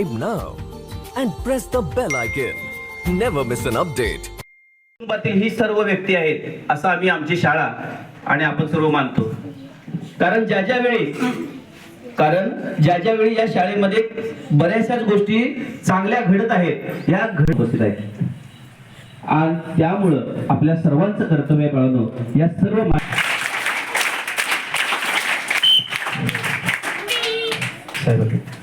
subscribe now and press the bell icon. Never miss an update. कुटुंबातील ही सर्व व्यक्ती आहेत असं आम्ही आमची शाळा आणि आपण सर्व मानतो कारण ज्या ज्या वेळी कारण ज्या ज्या वेळी या शाळेमध्ये बऱ्याचशाच गोष्टी चांगल्या घडत आहेत या घडत बसत आहेत आणि त्यामुळं आपल्या सर्वांचं कर्तव्य कळणं या सर्व साहेब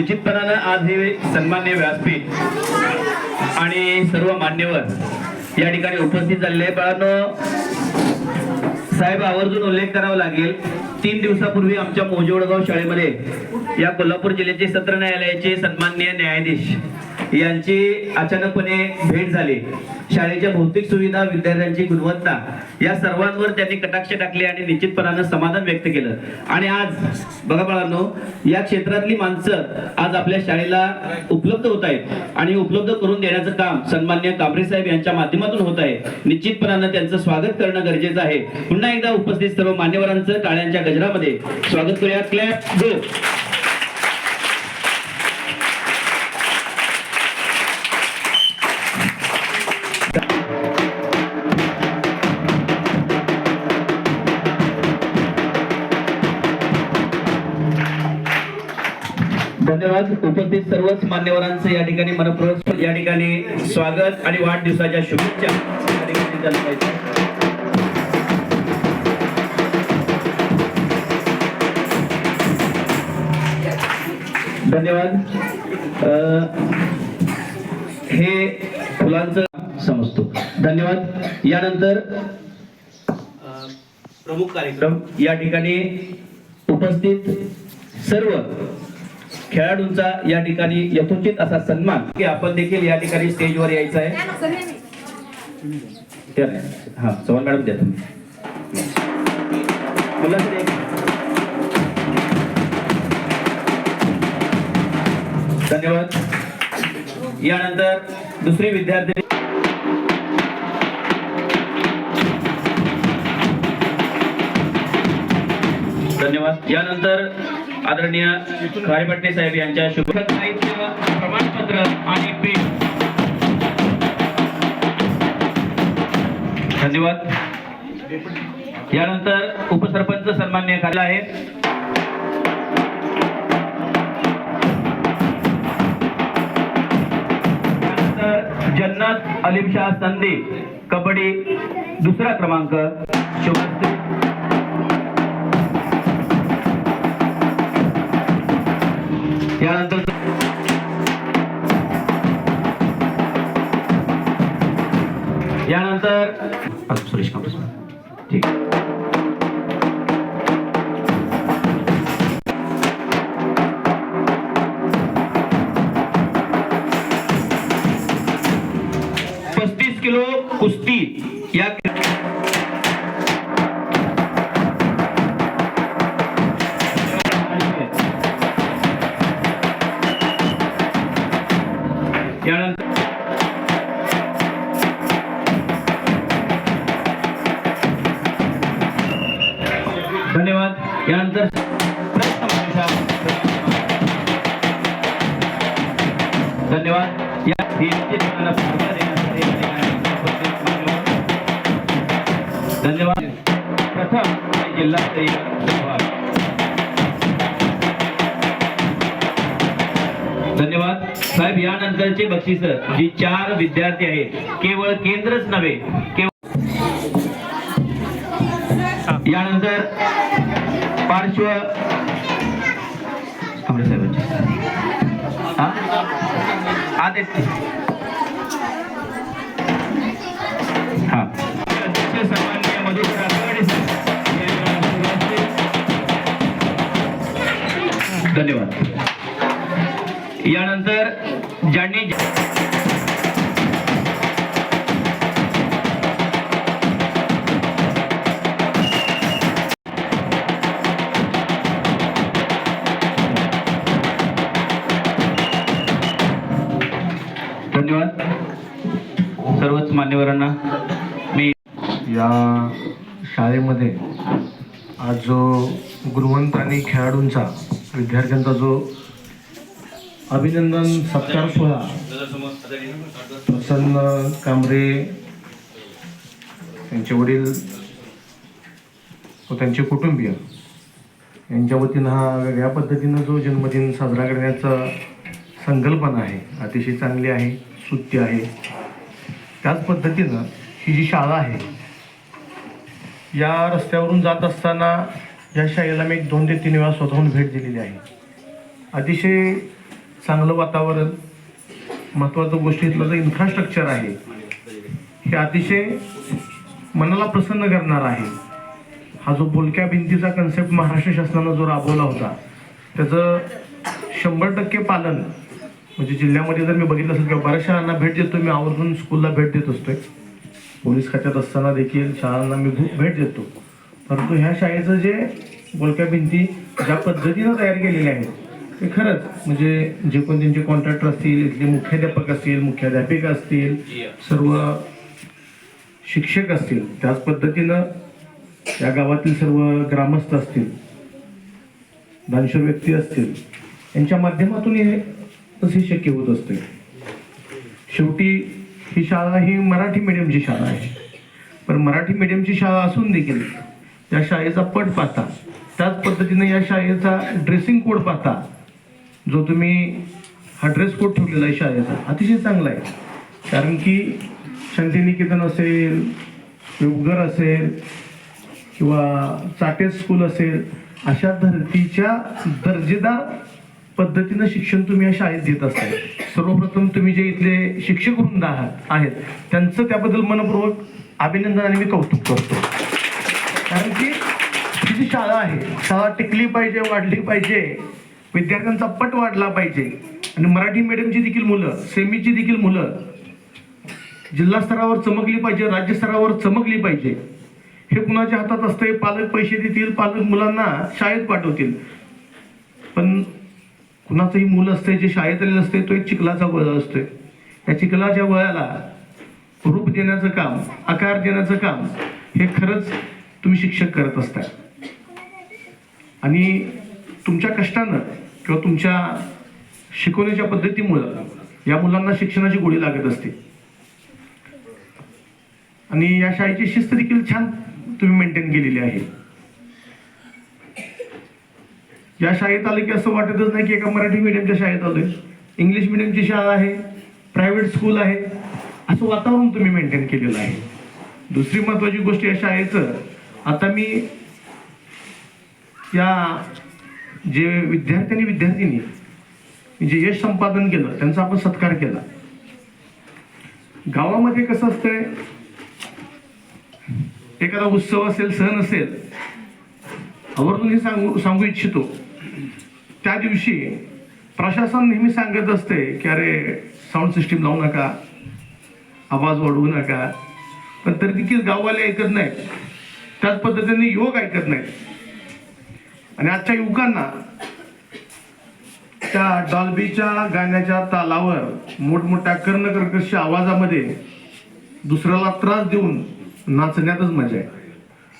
निश्चितपणानं आज हे सन्मान्य व्यासपीठ आणि सर्व मान्यवर या ठिकाणी उपस्थित झालेले आहे. बाळांनो साहेब आवर्जून उल्लेख करावा लागेल तीन दिवसापूर्वी आमच्या मोजेवडगाव शाळेमध्ये या कोल्हापूर जिल्ह्याचे सत्र न्यायालयाचे सन्मान्य न्यायाधीश यांची अचानकपणे भेट झाली शाळेच्या भौतिक सुविधा विद्यार्थ्यांची गुणवत्ता या सर्वांवर त्यांनी कटाक्ष टाकले आणि निश्चितपणानं समाधान व्यक्त केलं. आणि आज बघा बाळांनो या क्षेत्रातली माणसं आज आपल्या शाळेला उपलब्ध होत आहेत. आणि उपलब्ध करून देण्याचं काम सन्मान्य कांबरे साहेब यांच्या माध्यमातून होत आहे. निश्चितपणानं त्यांचं स्वागत करणं गरजेचं आहे. पुन्हा एकदा उपस्थित सर्व मान्यवरांचं टाळ्यांच्या गजरामध्ये स्वागत करूया. क्लॅप गो धन्यवाद. उपस्थित सर्वच मान्यवरांचं या ठिकाणी मनपूर्वक या ठिकाणी स्वागत आणि वाढदिवसाच्या शुभेच्छा. धन्यवाद. अं, हे फुलांचं समजतो. धन्यवाद. यानंतर अं, प्रमुख कार्यक्रम या ठिकाणी उपस्थित सर्व खेळाडूंचा या ठिकाणी यथोचित असा सन्मान की आपण देखील या ठिकाणी स्टेजवर यायचं आहे हा चव्हाण मॅडम द्या तुम्ही. धन्यवाद. यानंतर दुसरे विद्यार्थी. धन्यवाद. यानंतर आदरणीय खारेपट्टे साहेब यांच्या शुभ साहित्य प्रमाणपत्र आणि पेन. धन्यवाद. यानंतर उपसरपंच सन्मान्य कार्य आहे. जन्नत अलीम संदीप कबड्डी दुसरा क्रमांक शुभश्री यानंतर यानंतर सुरेश कापूस. धन्यवाद. प्रथम जिल्हास्तरीय धन्यवाद धन्यवाद. साहेब यानंतरचे बक्षीस जी चार विद्यार्थी आहेत केवळ केंद्रच नव्हे केवळ यानंतर पार्श्व कांबळे धन्यवाद. यानंतर ज्यांनी धन्यवाद. सर्वच मान्यवरांना या शाळेमध्ये आज जो गुणवंत आणि खेळाडूंचा विद्यार्थ्यांचा जो अभिनंदन सत्कार सोहळा प्रसन्न कांबरे त्यांचे वडील व त्यांचे कुटुंबीय यांच्या वतीनं हा वेगळ्या पद्धतीनं जो जन्मदिन साजरा करण्याचा संकल्पना आहे अतिशय चांगली आहे सुत्य आहे. त्याच पद्धतीनं ही जी शाळा आहे या रस्त्यावरून जात असताना या शाळेला मी एक दोन ते तीन वेळा स्वतःहून भेट दिलेली आहे. अतिशय चांगलं वातावरण महत्त्वाचं गोष्ट इथलं जो इन्फ्रास्ट्रक्चर आहे हे अतिशय मनाला प्रसन्न करणार आहे. हा जो बोलक्या भिंतीचा कन्सेप्ट महाराष्ट्र शासनानं जो राबवला होता त्याचं शंभर टक्के पालन म्हणजे जिल्ह्यामध्ये जर मी बघितलं असेल किंवा बऱ्याच शाळांना भेट देतो मी आवर्जून स्कूलला भेट देत असतोय. पोलीस खात्यात असताना देखील शाळांना मी भू- भेट देतो. परंतु ह्या शाळेचं जे बोलक्या भिंती ज्या पद्धतीनं तयार केलेल्या आहेत ते खरंच म्हणजे जे कोण त्यांचे कॉन्ट्रॅक्टर असतील इथले मुख्याध्यापक असतील मुख्याध्यापिका असतील सर्व शिक्षक असतील त्याच पद्धतीनं या गावातील सर्व ग्रामस्थ असतील दानशूर व्यक्ती असतील यांच्या माध्यमातून हे तसे शक्य होत असते. शेवटी ही शाळा ही मराठी मीडियमची शाळा आहे. पण मराठी मीडियमची शाळा असून देखील या शाळेचा पट पाहता त्याच पद्धतीने या शाळेचा ड्रेसिंग कोड पाहता जो तुम्ही हा ड्रेस कोड ठेवलेला आहे शाळेचा अतिशय चांगला आहे. कारण की शांतिनिकेतन असेल उगर असेल किंवा चाटे स्कूल असेल अशा धर्तीच्या दर्जेदार पद्धतीनं शिक्षण तुम्ही या शाळेत देत असताय सर्वप्रथम तुम्ही जे इथले शिक्षक वृंद आहात आहेत त्यांचं त्याबद्दल मनपूर्वक अभिनंदन आणि मी कौतुक करतो. कारण की ही जी शाळा आहे शाळा टिकली पाहिजे वाढली पाहिजे विद्यार्थ्यांचा पट वाढला पाहिजे आणि मराठी मीडियमची देखील मुलं सेमीची देखील मुलं जिल्हा स्तरावर चमकली पाहिजे राज्य स्तरावर चमकली पाहिजे हे कुणाच्या हातात असते पालक पैसे देतील पालक मुलांना शाळेत पाठवतील. पण कुणाचंही मूल असते जे शाळेत आलेलं असते तो एक चिखलाचा गोळा असतोय. या चिखलाच्या वळ्याला रूप देण्याचं काम आकार देण्याचं काम हे खरंच तुम्ही शिक्षक करत असता. आणि तुमच्या कष्टानं किंवा तुमच्या शिकवण्याच्या पद्धतीमुळं या मुलांना शिक्षणाची गोडी लागत असते. आणि या शाळेची शिस्त देखील छान तुम्ही मेंटेन केलेली आहे. या शाळेत आलं की असं वाटतच नाही की एका मराठी मीडियमच्या शाळेत आलोय. इंग्लिश मिडियमची शाळा आहे प्रायव्हेट स्कूल आहे. असं वातावरण तुम्ही मेंटेन केलेलं आहे. दुसरी महत्वाची गोष्ट या शाळेचं आता मी या जे विद्यार्थ्यांनी विद्यार्थिनी जे यश संपादन केलं त्यांचा आपण सत्कार केला. गावामध्ये कसं असतंय एखादा उत्सव असेल सण असेल आवर्जून हे सांगू सांगू इच्छितो. त्या दिवशी प्रशासन नेहमी सांगत असते की अरे साऊंड सिस्टीम लावू नका आवाज वाढवू नका. पण तरी देखील गाववाले ऐकत नाहीत. त्याच पद्धतीने युवक ऐकत नाहीत. आणि आजच्या युवकांना त्या डॉल्बीच्या गाण्याच्या तालावर मोठमोठ्या कर्णकर्कश आवाजामध्ये दुसऱ्याला त्रास देऊन नाचण्यातच मजा आहे.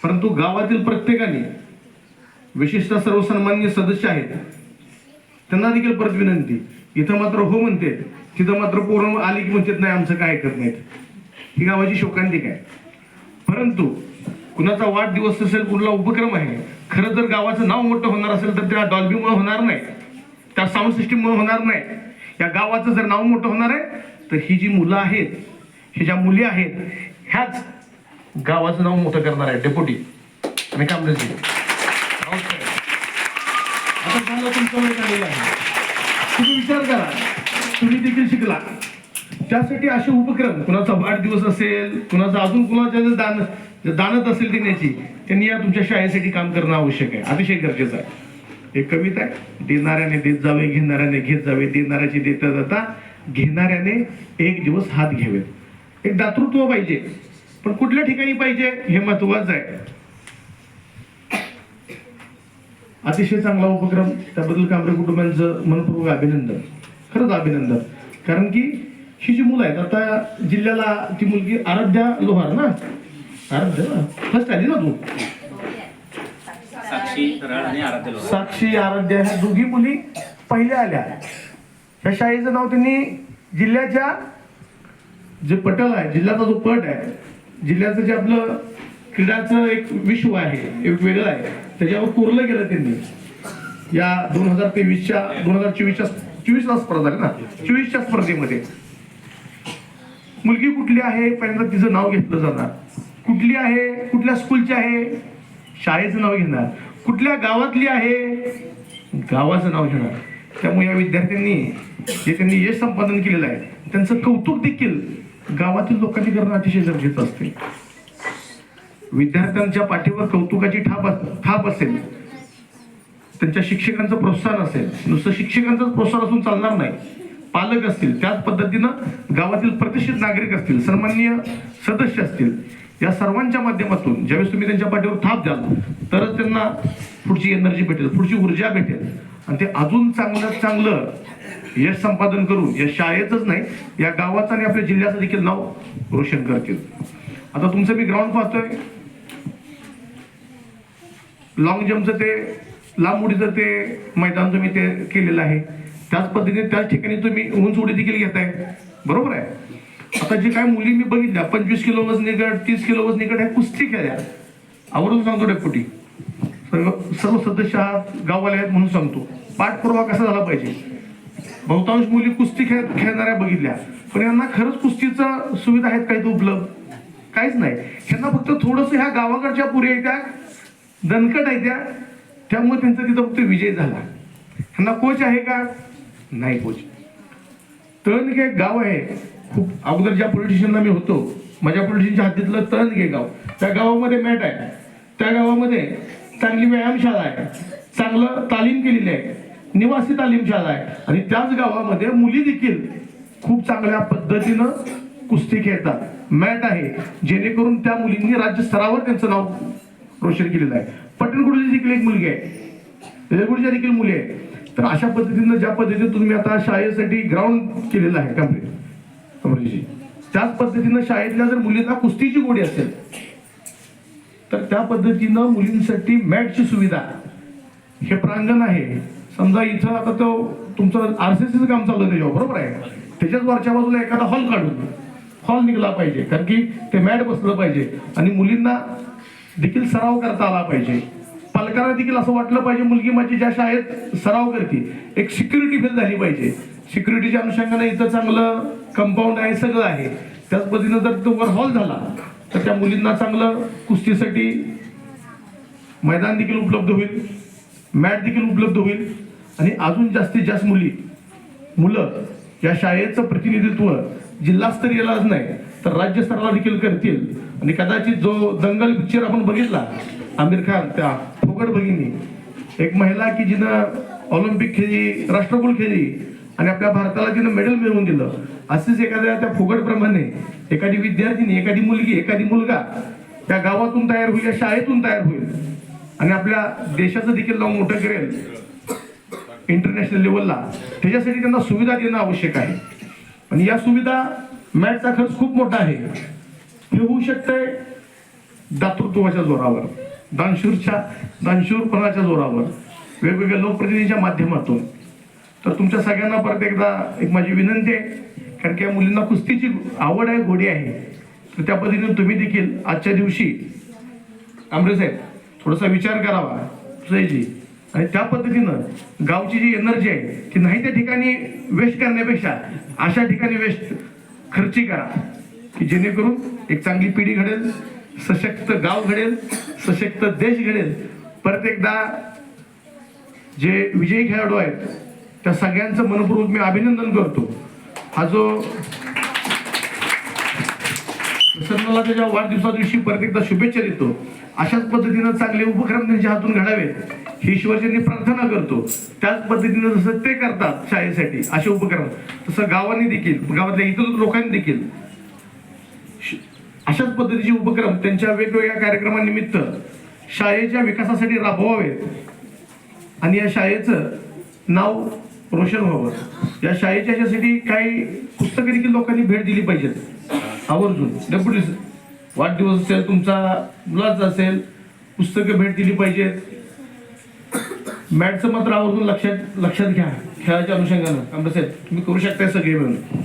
परंतु गावातील प्रत्येकाने विशेषतः सर्वसन्मान्य सदस्य आहेत त्यांना देखील परत विनंती. इथं मात्र हो म्हणते. तिथं मात्र पोरं आली की म्हणतात नाही आमचं काय करत नाहीत. ही गावाची शोकांतिक आहे. परंतु कुणाचा वाढदिवस असेल कुणाला उपक्रम आहे खरं जर गावाचं नाव मोठं होणार असेल तर त्या डॉल्बीमुळे होणार नाही. त्या साऊंड सिस्टीममुळे होणार नाही. या गावाचं जर नाव मोठं होणार आहे तर ही जी मुलं आहेत ही ज्या मुली आहेत ह्याच गावाचं नाव मोठं करणार आहे डेप्युटी. आणि कामरेजी आता कमी झालेली आहे. तुम्ही विचार करा. तुम्ही देखील शिकला. त्यासाठी असे उपक्रम कुणाचा वाढदिवस असेल कुणाचा अजून कुणाच्या जर दान जर दानत असेल देण्याची त्यांनी या तुमच्या शाळेसाठी काम करणं आवश्यक आहे. अतिशय गरजेचं आहे. एक कविता आहे. देणाऱ्याने देत जावे घेणाऱ्याने घेत जावे. देणाऱ्याची देता जाता घेणाऱ्याने एक दिवस हात घ्यावेत. एक दातृत्व पाहिजे. पण कुठल्या ठिकाणी पाहिजे हे महत्वाचं आहे. अतिशय चांगला उपक्रम त्याबद्दल कांबरे कुटुंबांचं मनपूर्वक अभिनंदन. खरंच अभिनंदन. कारण की ही जी मुलं आहेत आता जिल्ह्याला ती मुलगी आराध्या लोहार ना? आराध्या? फर्स्ट आली ना तू? साक्षी आराध्य लोक साक्षी आराध्या ह्या दोघी मुली पहिल्या आल्या. या शाळेचं नाव त्यांनी जिल्ह्याच्या जे पटल आहे जिल्ह्याचा जो पट आहे जिल्ह्याचं जे आपलं क्रीडाचं एक विश्व आहे एक वेगळं आहे. त्याच्यावर कोरलं गेलं त्यांनी. या दोन हजार तेवीसच्या दोन हजार चोवीसच्या चोवीसला स्पर्धा ना? चोवीसच्या स्पर्धेमध्ये. मुलगी कुठली आहे? पहिल्यांदा तिचं नाव घेतलं जाणार. कुठली आहे? कुठल्या स्कूलची आहे? शाळेचं नाव घेणार. कुठल्या गावातली आहे? गावाचं नाव घेणार. त्यामुळे या विद्यार्थ्यांनी जे त्यांनी यश संपादन केलेलं आहे त्यांचं कौतुक देखील गावातील लोकांनी करणं अतिशय गरजेचं असते. विद्यार्थ्यांच्या पाठीवर कौतुकाची ठाप अस- थाप असेल त्यांच्या शिक्षकांचं प्रोत्साहन असेल नुसतं शिक्षकांचं प्रोत्साहन असून चालणार नाही. पालक असतील त्याच पद्धतीनं गावातील प्रतिष्ठित नागरिक असतील सन्माननीय सदस्य असतील या सर्वांच्या माध्यमातून ज्यावेळेस तुम्ही त्यांच्या पाठीवर थाप द्याल तरच त्यांना पुढची एनर्जी भेटेल पुढची ऊर्जा भेटेल. आणि ते अजून चांगलं चांगलं यश संपादन करून या शाळेतच नाही या गावाचं आणि आपल्या जिल्ह्याचं देखील नाव रोशन करतील. आता तुमचं मी ग्राउंड पाहतोय. लॉंग जम्पचं ते लांब उडीचं ते मैदान तुम्ही ते केलेलं आहे. त्याच पद्धतीने त्याच ठिकाणी तुम्ही उंच उडी देखील घेताय बरोबर आहे? आता जे काय मुली मी बघितल्या पंचवीस किलो वज निकट तीस किलो वजनी निकट ह्या कुस्ती खेळल्या. आवडून सांगतो डेपुटी सर्व सर्व सदस्य आहात गाववाले आहेत म्हणून सांगतो. पाठपुरावा कसा झाला पाहिजे? बहुतांश मुली कुस्ती खेळ खेळणाऱ्या बघितल्या. पण यांना खरंच कुस्तीचं सुविधा आहेत काही तो उपलब्ध? काहीच नाही. यांना फक्त थोडंसं ह्या गावाकडच्या पुरे त्या दणकट आहे त्या. त्यामुळे त्यांचा तिथं फक्त विजय झाला. ह्यांना कोच आहे का? नाही कोच. तळणगे एक गाव आहे. खूप अगोदर ज्या पोलिटिशियनला मी होतो माझ्या पोलिटिशियनच्या हद्दीतलं तळणगे गाव. त्या गावामध्ये मॅट आहे. त्या गावामध्ये चांगली व्यायामशाळा आहे. चांगलं तालीम केलेली आहे. निवासी तालीमशाळा आहे. आणि त्याच गावामध्ये मुली देखील खूप चांगल्या पद्धतीनं कुस्ती खेळतात. मॅट आहे. जेणेकरून त्या मुलींनी राज्य स्तरावर त्यांचं नाव रोशन केलेलं आहे. पटणकुडची देखील एक मुलगी आहे. रेगुडच्या देखील मुली आहे तर अशा पद्धतीनं ज्या पद्धतीने तुम्ही आता शाळेसाठी ग्राउंड केलेलं आहे कमरे त्याच पद्धतीनं शाळेतल्या जर मुलींना कुस्तीची गोडी असेल तर त्या पद्धतीनं मुलींसाठी मॅटची सुविधा. हे प्रांगण आहे. समजा इथं आता तो तुमचं आर सी सीचं काम चालू त्याच्यावर बरोबर आहे? त्याच्याच वरच्या बाजूला एखादा हॉल काढून हॉल निघला पाहिजे. कारण की ते मॅट बसलं पाहिजे. आणि मुलींना देखील सराव करता आला पाहिजे. पालकांना देखील असं वाटलं पाहिजे मुलगी माझी ज्या शाळेत सराव करते एक सिक्युरिटी फील झाली पाहिजे. सिक्युरिटीच्या अनुषंगाने इथं चांगलं कंपाऊंड आहे सगळं आहे. त्याच पद्धतीनं जर तो हॉल झाला तर त्या मुलींना चांगलं कुस्तीसाठी मैदान देखील उपलब्ध होईल मॅट देखील उपलब्ध होईल. आणि अजून जास्तीत जास्त मुली मुलं या शाळेचं प्रतिनिधित्व जिल्हास्तरीयलाच नाही तर राज्यस्तराला देखील करतील. आणि कदाचित जो दंगल पिक्चर आपण बघितला आमिर खान त्या फुकट भगिनी एक महिला की जिनं ऑलिम्पिक खेळली राष्ट्रकुल खेळली आणि आपल्या भारताला तिनं मेडल मिळवून दिलं असेच एखाद्या त्या फुकटप्रमाणे एखादी विद्यार्थिनी एखादी मुलगी एखादी मुलगा त्या गावातून तयार होईल या शाळेतून तयार होईल. आणि आपल्या देशाचं देखील नाव मोठं करेल. इंटरनॅशनल लेवलला त्याच्यासाठी त्यांना सुविधा देणं आवश्यक आहे. आणि या सुविधा मॅटचा खर्च खूप मोठा आहे. हे होऊ शकतंय दातृत्वाच्या जोरावर दानशूरच्या दानशूरपणाच्या जोरावर वेगवेगळ्या लोकप्रतिनिधीच्या माध्यमातून. तर तुमच्या सगळ्यांना परत एकदा एक माझी विनंती आहे कारण की या मुलींना कुस्तीची आवड आहे गोडी आहे. तर त्या पद्धतीने तुम्ही देखील आजच्या दिवशी आमरे साहेब थोडासा विचार करावा सुजयजी आणि त्या पद्धतीनं गावची जी एनर्जी आहे ती नाही त्या ठिकाणी वेस्ट करण्यापेक्षा अशा ठिकाणी वेस्ट खर्ची करा. की जेणेकरून एक चांगली पिढी घडेल सशक्त गाव घडेल सशक्त देश घडेल. परत एकदा जे विजयी खेळाडू आहेत त्या सगळ्यांचं मनपूर्वक मी अभिनंदन करतो. हा जो प्रसन्नाला त्याच्या वाढदिवसा दिवशी परत एकदा शुभेच्छा देतो. अशाच पद्धतीनं चांगले उपक्रम त्यांच्या हातून घडावेत ही ईश्वरचरणी प्रार्थना करतो. त्याच पद्धतीनं जसं ते करतात शाळेसाठी असे उपक्रम. तसं गावांनी देखील गावातल्या इतर लोकांनी देखील अशाच पद्धतीचे उपक्रम त्यांच्या वेगवेगळ्या कार्यक्रमानिमित्त शाळेच्या विकासासाठी राबवावेत. आणि या शाळेचं नाव रोशन व्हावं. या शाळेच्या ह्याच्यासाठी काही पुस्तकं देखील लोकांनी भेट दिली पाहिजेत. आवर्जून. डेप्युटी वाढदिवस असेल तुमचा मुलाचा असेल पुस्तकं भेट दिली पाहिजेत. मॅटचं मात्र आवर्जून लक्षात लक्षात घ्या. खेळाच्या अनुषंगानं. कारण साहेब तुम्ही करू शकताय सगळे मिळून.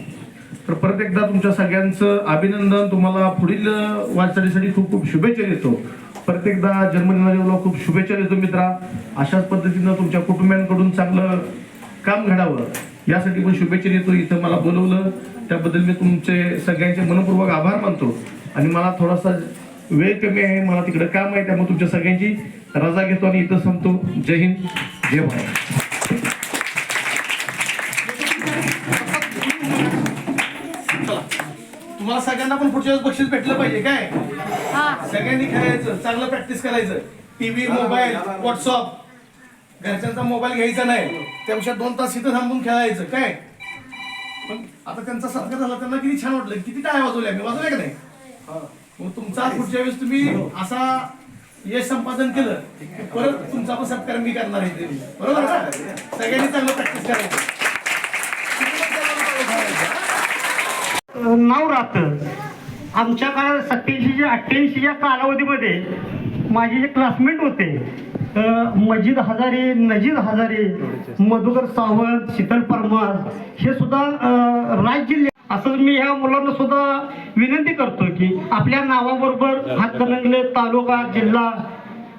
तर परत एकदा तुमच्या सगळ्यांचं अभिनंदन. तुम्हाला पुढील वाटचालीसाठी खूप खूप शुभेच्छा देतो. परत एकदा जन्मदिनाच्या खूप शुभेच्छा देतो मित्रा. अशाच पद्धतीनं तुमच्या कुटुंबियांकडून चांगलं काम घडावं यासाठी पण शुभेच्छा देतो. इथं मला बोलवलं. त्याबद्दल मी तुमचे सगळ्यांचे मनपूर्वक आभार मानतो. आणि मला थोडासा वेळ कमी आहे मला तिकडं काम आहे त्यामुळे तुमच्या सगळ्यांची रजा घेतो आणि इथं सांगतो जय हिंद जय भारत. तुम्हाला सगळ्यांना पण पुढच्या वेळेस बक्षीस भेटलं पाहिजे काय? सगळ्यांनी खेळायचं चांगलं प्रॅक्टिस करायचं. टीव्ही मोबाईल व्हॉट्सअप घरच्यांचा मोबाईल घ्यायचा नाही. त्यापेक्षा दोन तास इथं थांबून खेळायचं काय? पण आता त्यांचा सत्कार झाला त्यांना किती छान वाटलं. किती टाळ्या वाजवल्या मी वाजवल्या का नाही? मग तुमचा पुढच्या वेळेस तुम्ही असा यश संपादन केलं की परत तुमचा पण सत्कार मी करणार आहे. बरोबर सगळ्यांनी चांगलं प्रॅक्टिस करायचं. नाव राहतं आमच्या काळात सत्याऐंशीच्या अठ्ठ्याऐंशीच्या कालावधीमध्ये माझे जे क्लासमेट होते मजिद हजारे नजीद हजारे मधुकर सावंत शीतल परमार हे सुद्धा अ, राज्य असंच असं मी ह्या मुलांना सुद्धा विनंती करतो की आपल्या नावाबरोबर हातकणंगले तालुका जिल्हा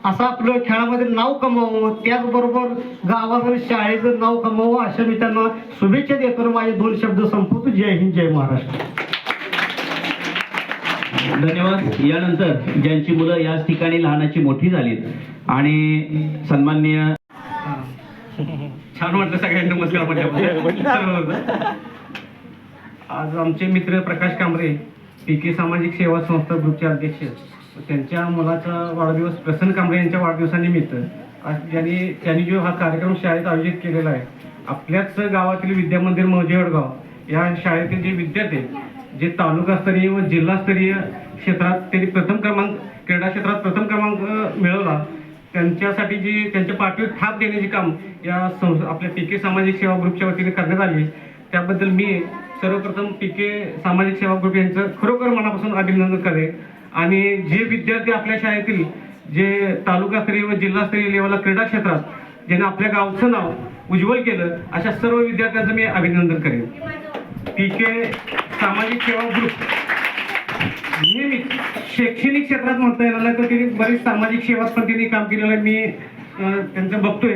असं आपलं खेळामध्ये नाव कमावं त्याचबरोबर गावाकडे शाळेचं नाव कमावं अशा मी त्यांना शुभेच्छा देतो आणि माझे दोन शब्द संपवतो. जय हिंद जय महाराष्ट्र. धन्यवाद. यानंतर ज्यांची मुलं याच ठिकाणी लहानाची मोठी झालीत आणि सन्माननीय छान वाटलं सगळ्यांना नमस्कार. आज आमचे मित्र प्रकाश कांबरे पी के सामाजिक सेवा संस्था ग्रुपचे अध्यक्ष. त्यांच्या मुलाचा वाढदिवस प्रसन्न कांबळे यांच्या वाढदिवसानिमित्त आज ज्यांनी त्यांनी जो हा कार्यक्रम शाळेत आयोजित केलेला आहे आपल्याच गावातील विद्यामंदिर मौजेवडगाव या शाळेतील जे विद्यार्थी जे तालुकास्तरीय व जिल्हास्तरीय क्षेत्रात त्यांनी प्रथम क्रमांक क्रीडा क्षेत्रात प्रथम क्रमांक मिळवला. त्यांच्यासाठी जी त्यांच्या पाठीवर थाप देण्याचे काम या संस आपल्या पी के सामाजिक सेवा ग्रुपच्या वतीने करण्यात आले त्याबद्दल मी सर्वप्रथम पी के सामाजिक सेवा ग्रुप यांचं खरोखर मनापासून अभिनंदन करेन. आणि जे विद्यार्थी आपल्या शाळेतील जे तालुकास्तरीय व जिल्हास्तरीय लेवलला क्रीडा क्षेत्रात ज्याने आपल्या गावचं नाव उज्ज्वल केलं अशा सर्व विद्यार्थ्यांचं मी अभिनंदन करेन. पी के सामाजिक सेवा ग्रुप. नेहमीच शैक्षणिक क्षेत्रात म्हणता येणार नाही तर त्यांनी बरीच सामाजिक सेवात पण त्यांनी काम केलेलं आहे. मी त्यांचं बघतोय.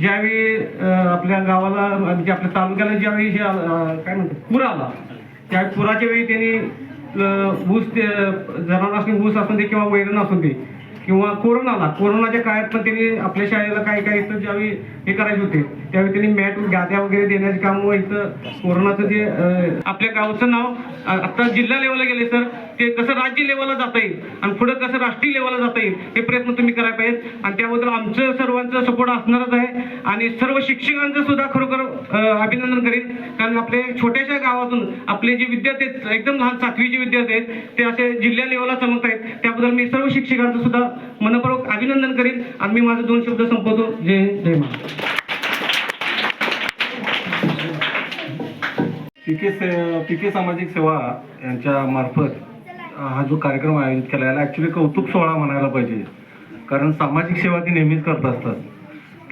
ज्यावेळी आपल्या गावाला म्हणजे आपल्या तालुक्याला ज्यावेळी काय म्हणतात पूर आला त्या पुराच्या वेळी त्यांनी ऊस ते जनावरांनी ऊस असून दे किंवा वैरण असून दे किंवा कोरोनाला कोरोनाच्या काळात पण त्यांनी आपल्या शाळेला काही काही इथं ज्यावेळी हे करायचे होते त्यावेळी त्यांनी मॅट गाद्या वगैरे देण्याचे काम व इथं कोरोनाचं जे आपल्या गावचं नाव आता जिल्हा लेवलला गेले सर. ते कसं राज्य लेवलला जाता येईल? आणि पुढे कसं राष्ट्रीय लेवलला जाता येईल? हे प्रयत्न तुम्ही करायला पाहिजेत. आणि त्याबद्दल आमचं सर्वांचं सपोर्ट असणारच आहे. आणि सर्व शिक्षकांचं सुद्धा खरोखर अभिनंदन करेन. कारण आपले छोट्याशा गावातून आपले जे विद्यार्थी आहेत एकदम लहान सातवीचे विद्यार्थी आहेत ते असे जिल्हा लेवलला चमकत आहेत त्याबद्दल मी सर्व शिक्षकांचं सुद्धा मनपूर्वक अभिनंदन करेन. आणि मी माझे दोन शब्द संपवतो. जय जय महाराष्ट्र पी के से पी के सामाजिक सेवा यांच्या मार्फत हा जो कार्यक्रम आयोजित केला याला ॲक्च्युली कौतुक सोहळा म्हणायला पाहिजे. कारण सामाजिक सेवा ती नेहमीच करत असतात.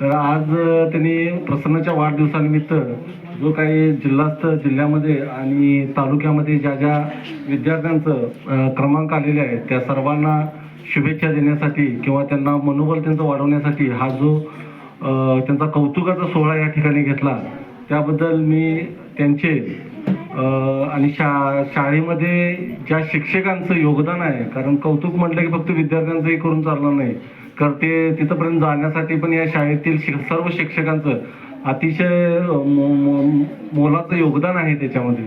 तर आज त्यांनी प्रसन्नाच्या वाढदिवसानिमित्त जो काही जिल्हास्त जिल्ह्यामध्ये आणि तालुक्यामध्ये ज्या ज्या विद्यार्थ्यांचं क्रमांक आलेले आहेत त्या सर्वांना शुभेच्छा देण्यासाठी किंवा त्यांना मनोबल त्यांचं वाढवण्यासाठी हा जो त्यांचा कौतुकाचा सोहळा या ठिकाणी घेतला त्याबद्दल मी त्यांचे आणि शा शाळेमध्ये ज्या शिक्षकांचं योगदान आहे कारण कौतुक म्हटलं की फक्त विद्यार्थ्यांचंही करून चालणार नाही तर ते तिथंपर्यंत जाण्यासाठी पण या शाळेतील शिक- सर्व शिक्षकांचं अतिशय मोलाचं योगदान आहे त्याच्यामध्ये.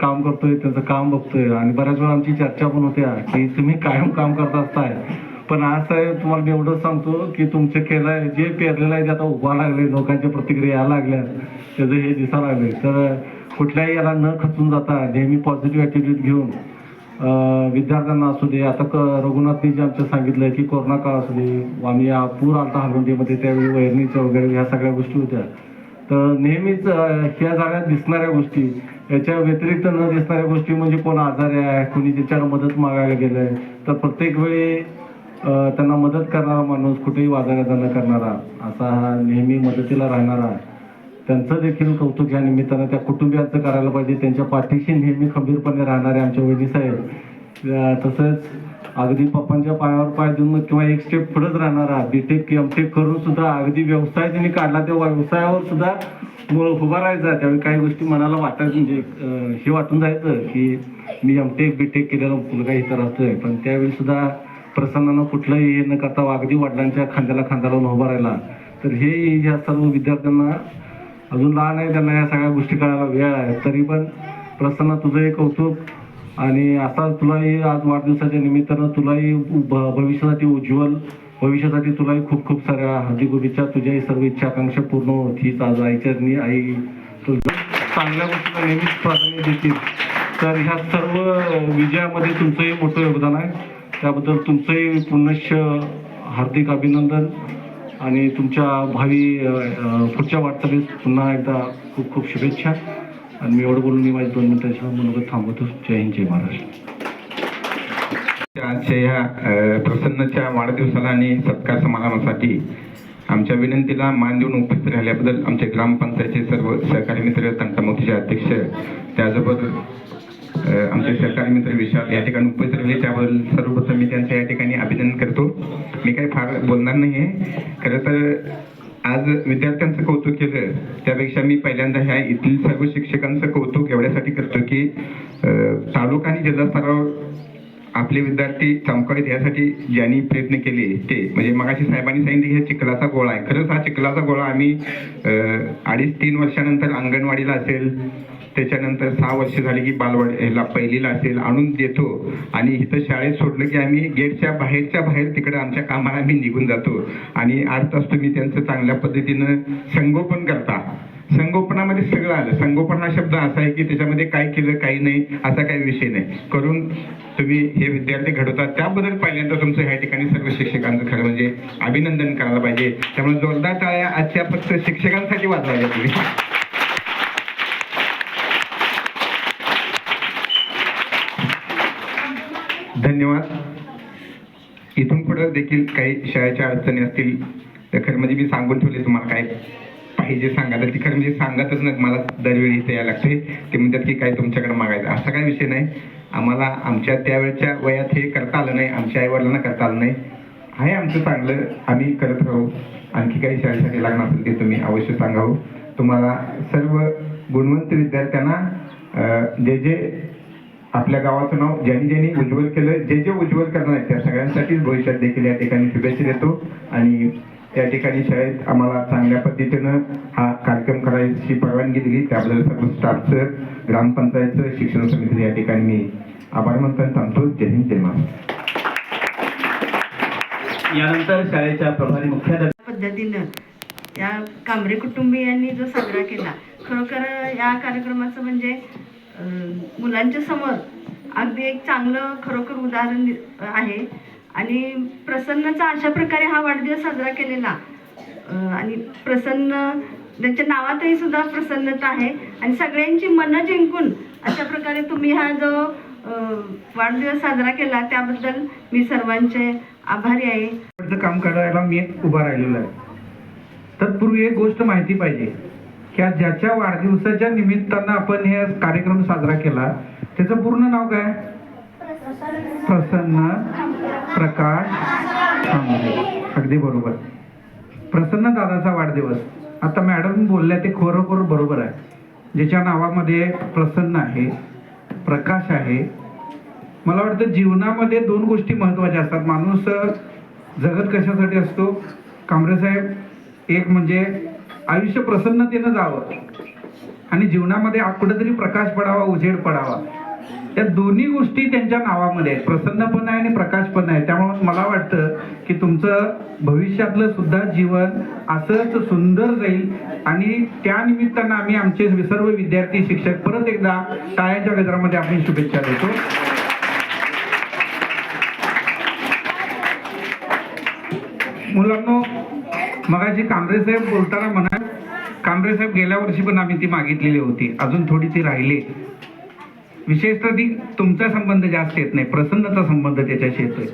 काम करतोय त्याचं काम बघतोय आणि बऱ्याच वेळा आमची चर्चा पण होत्या की तुम्ही कायम काम करत असताय. पण आज साहेब तुम्हाला मी एवढंच सांगतो की तुमचे केलंय जे पेरलेलं आहे ते आता उभा लागले लोकांच्या प्रतिक्रिया यायला लागल्या त्याचं हे दिसायला लागले तर कुठल्याही याला न खचून जाता नेहमी पॉझिटिव्ह ॲटिट्यूड घेऊन विद्यार्थ्यांना असू दे आता क रघुनाथनी जे आमचं सांगितलं की कोरोना काळ असू दे आम्ही या पूर आलता हलवंडीमध्ये त्यावेळी वैरणीच्या वगैरे ह्या सगळ्या गोष्टी होत्या. तर नेहमीच ह्या जाण्यात दिसणाऱ्या गोष्टी याच्या व्यतिरिक्त न दिसणाऱ्या गोष्टी म्हणजे कोण आजारी आहे कोणी त्याच्यावर मदत मागायला गेलं आहे तर प्रत्येक वेळी त्यांना मदत करणारा माणूस कुठेही वाजायला न करणारा असा हा नेहमी मदतीला राहणारा त्यांचं देखील कौतुक या निमित्तानं त्या कुटुंबियांचं करायला पाहिजे. त्यांच्या पाठीशी नेहमी खंबीरपणे राहणारे आमच्या वहिनी साहेब तसंच अगदी पप्पांच्या पायावर पाय देऊन किंवा एक स्टेप पुढेच राहणारा बीटेक एमटेक करून सुद्धा अगदी व्यवसाय त्यांनी काढला. त्या व्यवसायावर सुद्धा मुळ उभा राहायचा. त्यावेळी काही गोष्टी मनाला वाटायचं. म्हणजे हे वाटून जायचं की मी एमटेक बीटेक केलेला मुलगा इथं राहतोय. पण त्यावेळी सुद्धा प्रसन्नानं कुठलंही हे न करता अगदी वडिलांच्या खांद्याला खांद्याला उभा राहिला. तर हे ह्या सर्व विद्यार्थ्यांना अजून लहान आहे त्यांना या सगळ्या गोष्टी कळायला वेळ आहे. तरी पण प्रसन्न तुझं एक कौतुक आणि आता तुलाही आज वाढदिवसाच्या निमित्तानं तुलाही भ- भविष्यासाठी उज्ज्वल भविष्यासाठी तुलाही खूप खूप साऱ्या हळदीगुबीच्या तुझ्याही सर्व इच्छा आकांक्षा पूर्ण होत हीच आज आईच्या आई चांगल्या गोष्टीला नेहमीच प्राधान्य देतील. तर ह्या सर्व विजयामध्ये तुमचंही मोठं योगदान आहे. त्याबद्दल तुमचंही पुनश्च हार्दिक अभिनंदन. आणि तुमच्या भावी पुढच्या वाटचालीस पुन्हा एकदा खूप खूप शुभेच्छा. आणि मी एवढं बोलून मी माझी दोन मिनिटाच्या मनोगत थांबवतो. जय हिंद जय महाराष्ट्र. आजच्या ह्या प्रसन्नच्या वाढदिवसाला आणि सत्कार समारंभासाठी आमच्या विनंतीला मान देऊन उपस्थित राहिल्याबद्दल आमचे ग्रामपंचायतचे सर्व सहकारी मित्र तंटामुक्तीचे अध्यक्ष त्याचबरोबर आमचे सहकारी मित्र विशाल या ठिकाणी उपस्थित राहिले. त्याबद्दल सर्वप्रथम मी त्यांच्या या ठिकाणी मी काही फार बोलणार नाही आहे खरं तर आज विद्यार्थ्यांचं कौतुक केलं. त्यापेक्षा मी पहिल्यांदा ह्या इथील सर्व शिक्षकांचं कौतुक एवढ्यासाठी करतो की तालुका आणि जिल्हा स्तरावर आपले विद्यार्थी चमकावेत यासाठी ज्यांनी प्रयत्न केले ते म्हणजे मगाशी साहेबांनी सांगितले की हा चिखलाचा गोळा आहे. खरंच हा चिखलाचा गोळा आम्ही अं, अडीच तीन वर्षानंतर अंगणवाडीला असेल त्याच्यानंतर सहा वर्ष झाली की बालवाडीला पहिलीला असेल आणून देतो. आणि इथं शाळेत सोडलं की आम्ही गेटच्या बाहेरच्या बाहेर तिकडे आमच्या कामाला आम्ही निघून जातो. आणि आठ तास तुम्ही त्यांचं चांगल्या पद्धतीनं संगोपन करता. संगोपनामध्ये सगळं आलं. संगोपन हा शब्द असा आहे की त्याच्यामध्ये काय केलं काही नाही असा काही विषय नाही. करून तुम्ही हे विद्यार्थी घडवतात त्याबद्दल पहिल्यांदा तुमचं ह्या ठिकाणी सर्व शिक्षकांचं खरं म्हणजे अभिनंदन करायला पाहिजे. त्यामुळे जोरदार टाळ्या आजच्या फक्त शिक्षकांसाठी वाजवायला तुम्ही धन्यवाद. इथून पुढे देखील काही शाळेच्या अडचणी असतील तर खरं म्हणजे मी सांगून ठेवले तुम्हाला काय पाहिजे सांगा. तर ती खरं म्हणजे सांगतच नाही मला दरवेळी इथे यायला लागते ते म्हणतात की काय तुमच्याकडे मागायचं. असा काही विषय नाही. आम्हाला आमच्या त्यावेळच्या वयात हे करता आलं नाही. आमच्या आईवडिलांना करता आलं नाही. आहे आमचं चांगलं. आम्ही करत राहू. आणखी काही शाळेसाठी लागणार असेल ते तुम्ही अवश्य सांगावं. तुम्हाला सर्व गुणवंत विद्यार्थ्यांना जे जे आपल्या गावाचं नाव ज्यांनी ज्यांनी उज्ज्वल केलं जे जे उज्ज्वल करणार आहेत त्या सगळ्यांसाठीच भविष्यात देखील या ठिकाणी शुभेच्छा देतो. आणि त्या ठिकाणी शाळेत आम्हाला चांगल्या पद्धतीनं हा कार्यक्रम करायची परवानगी दिली. त्याबद्दल सर्व स्टाफचं ग्रामपंचायतचं शिक्षण समितीचं या ठिकाणी मी आभार आणि थांबतो जय हिंद जय महाराष्ट्र. यानंतर शाळेच्या प्रभारी मुख्याध्यापक पद्धतीनं या कांबरे कुटुंबियांनी जो साजरा केला खरोखर या कार्यक्रमाचं म्हणजे मुलांच्या समोर अगदी एक चांगलं खरोखर उदाहरण आहे. आणि प्रसन्नचा अशा प्रकारे हा वाढदिवस साजरा केलेला. आणि प्रसन्न त्यांच्या नावातही सुद्धा प्रसन्नता आहे. आणि सगळ्यांची मनं जिंकून अशा प्रकारे तुम्ही हा जो वाढदिवस साजरा केला त्याबद्दल मी सर्वांचे आभारी आहे. काम करायला मी उभा राहिलेलो आहे. तत्पूर्वी एक गोष्ट माहिती पाहिजे. ह्या ज्याच्या वाढदिवसाच्या निमित्तानं आपण हे कार्यक्रम साजरा केला त्याचं पूर्ण नाव काय? प्रसन्न प्रकाश अगदी बरोबर. प्रसन्न दादाचा वाढदिवस. आता मॅडम बोलल्या ते खरोखर बरोबर आहे. ज्याच्या नावामध्ये प्रसन्न आहे प्रकाश आहे. मला वाटतं जीवनामध्ये दोन गोष्टी महत्त्वाच्या असतात. माणूस जगत कशासाठी असतो? कांबरे साहेब एक म्हणजे आयुष्य प्रसन्नतेनं जावं. आणि जीवनामध्ये कुठेतरी प्रकाश पडावा उजेड पडावा. या दोन्ही गोष्टी त्यांच्या नावामध्ये आहेत. प्रसन्न पण आहे आणि प्रकाश पण आहे. त्यामुळे मला वाटतं की तुमचं भविष्यातलं सुद्धा जीवन असंच सुंदर जाईल. आणि त्यानिमित्तानं आम्ही आमचे सर्व विद्यार्थी शिक्षक परत एकदा टाळ्याच्या गजरामध्ये आपण शुभेच्छा देतो. मुलांनो मगाशी कांबरे साहेब बोलताना म्हणा कांबळे साहेब गेल्या वर्षी पण आम्ही ती मागितलेली होती. अजून थोडी ती राहिली. विशेषतः ती तुमचा संबंध जास्त येत नाही. प्रसन्नचा संबंध त्याच्याशी येतोय.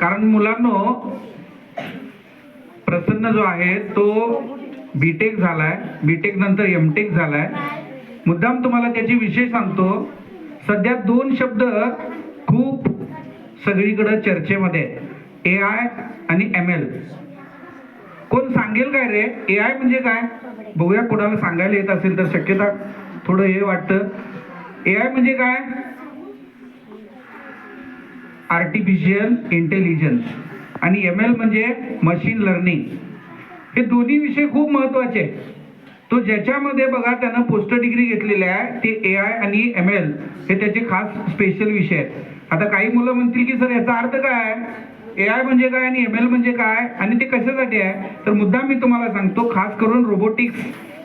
कारण मुलांनो प्रसन्न जो आहे तो बीटेक झालाय. बीटेक नंतर एमटेक झालाय. मुद्दाम तुम्हाला त्याची विषय सांगतो. सध्या दोन शब्द खूप सगळीकडे चर्चेमध्ये. ए आय आणि एम एल कोण सांगेल काय रे? ए आय म्हणजे काय? बघूया कोणाला सांगायला येत असेल तर शक्यता थोडं हे वाटतं. ए आय म्हणजे काय? आर्टिफिशियल इंटेलिजन्स आणि एम एल म्हणजे मशीन लर्निंग हे दोन्ही विषय खूप महत्त्वाचे आहेत. तो ज्याच्यामध्ये बघा त्यानं पोस्ट डिग्री घेतलेली आहे ते ए आय आणि एम एल हे त्याचे खास स्पेशल विषय आहेत. आता काही मुलं म्हणतील की सर याचा अर्थ काय आहे? ए आय म्हणजे काय आणि एम एल म्हणजे काय आणि ते कशासाठी आहे? तर मुद्दा मी तुम्हाला सांगतो खास करून रोबोटिक्स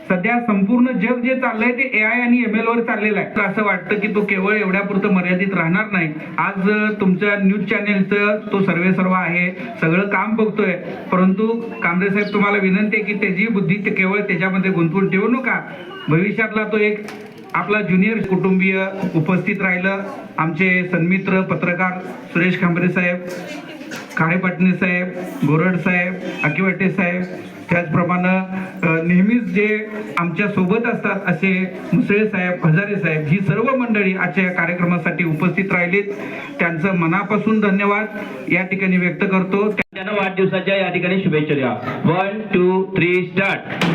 सध्या संपूर्ण जग जे चाललंय ते ए आय आणि एम एल वर चाललेलं आहे. तर असं वाटतं की तो केवळ एवढ्यापुरतं मर्यादित राहणार नाही. आज तुमच्या न्यूज चॅनेलचं तो सर्वे सर्व आहे सगळं काम बघतोय. परंतु कांबळे साहेब तुम्हाला विनंती आहे की त्याची बुद्धी ते केवळ त्याच्यामध्ये गुंतवून ठेवू नका. भविष्यातला तो एक आपला ज्युनियर कुटुंबीय उपस्थित राहिलं. आमचे सन्मित्र पत्रकार सुरेश खांबरे साहेब काळे पाटणे साहेब गोरड साहेब अकिवाटे साहेब त्याचप्रमाणे नेहमीच जे आमच्यासोबत असतात असे मुसळे साहेब हजारे साहेब ही सर्व मंडळी आजच्या या कार्यक्रमासाठी उपस्थित राहिलीत. त्यांचं मनापासून धन्यवाद. या ठिकाणी व्यक्त करतो. त्यांना वाढदिवसाच्या या ठिकाणी शुभेच्छा द्या. One two three start